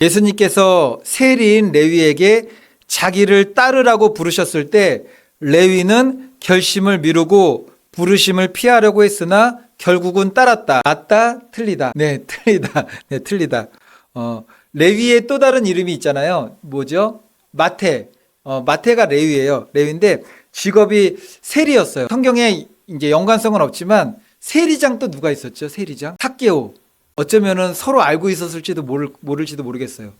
예수님께서 세리인 레위에게 자기를 따르라고 부르셨을 때 레위는 결심을 미루고 부르심을 피하려고 했으나 결국은 따랐다. 맞다? 틀리다. 네, 틀리다. 네, 틀리다. 어, 레위의 또 다른 이름이 있잖아요. 뭐죠? 마태. 어, 마태가 레위예요. 레위인데 직업이 세리였어요. 성경에 이제 연관성은 없지만 세리장 또 누가 있었죠? 세리장? 탁게오. 어쩌면은 서로 알고 있었을지도 모를, 모를지도 모르겠어요.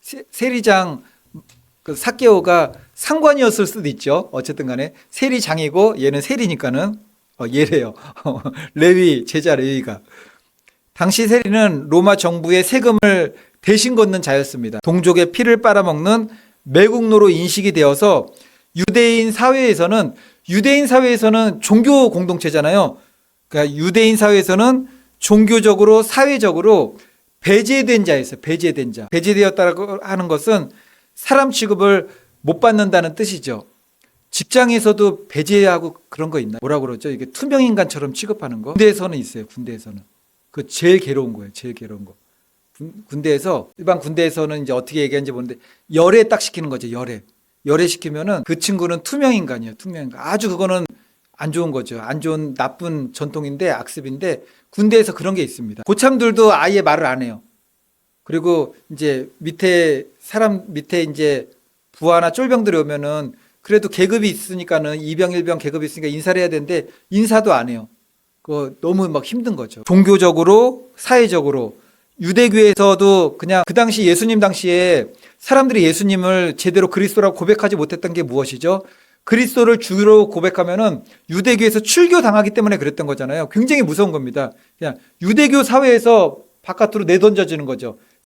세, 세리장 그 사케오가 상관이었을 수도 있죠. 어쨌든 간에 세리장이고 얘는 세리니까는 어, 얘래요. 레위 제자 레위가 당시 세리는 로마 정부의 세금을 대신 걷는 자였습니다. 동족의 피를 빨아먹는 매국노로 인식이 되어서 유대인 사회에서는 유대인 사회에서는 종교 공동체잖아요. 그러니까 유대인 사회에서는 종교적으로 사회적으로 배제된 자였어요. 배제된 자. 배제되었다고 하는 것은 사람 취급을 못 받는다는 뜻이죠. 직장에서도 배제하고 그런 거 있나? 뭐라 그러죠? 이게 투명 인간처럼 취급하는 거. 군대에서는 있어요. 군대에서는. 그 제일 괴로운 거예요. 제일 괴로운 거. 군- 군대에서 일반 군대에서는 이제 어떻게 얘기하는지 모르는데 열애 딱 시키는 거죠. 열애. 열애 시키면은 그 친구는 투명 인간이에요. 투명 인간. 아주 그거는 안 좋은 거죠. 안 좋은 나쁜 전통인데 악습인데 군대에서 그런 게 있습니다. 고참들도 아예 말을 안 해요. 그리고 이제 밑에 사람 밑에 이제 부하나 쫄병들이 오면은 그래도 계급이 있으니까는 이병 일병 계급이 있으니까 인사를 해야 되는데 인사도 안 해요. 그거 너무 막 힘든 거죠. 종교적으로 사회적으로 유대교에서도 그냥 그 당시 예수님 당시에 사람들이 예수님을 제대로 그리스도라고 고백하지 못했던 게 무엇이죠? 그리스도를 주로 고백하면은 유대교에서 출교 당하기 때문에 그랬던 거잖아요. 굉장히 무서운 겁니다. 그냥 유대교 사회에서 바깥으로 내던져지는 거죠.